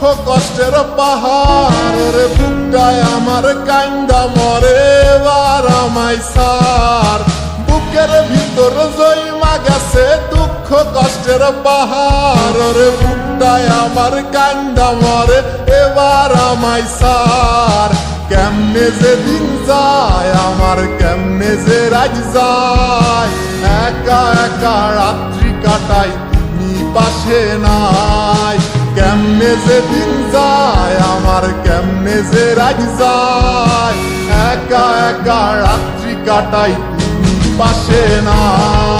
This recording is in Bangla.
কষ্টের পাহাড় বুকটায় আমার কান্দা মরে এবার আমায় সার। বুকের ভিতর জৈমা গেছে দুঃখ কষ্টের পাহাড় বুকটায় আমার কান্দা মরে এবার আমায় সার। কেমনে যে দিন যায়, আমার কেমনে যে রাজ যায়। একা একা রাত্রি কাটাই পাশে নাই। কেমনে যে কেমনে যে রাজ যায় একা একা রাত্রি কাটাই পাশে নাই।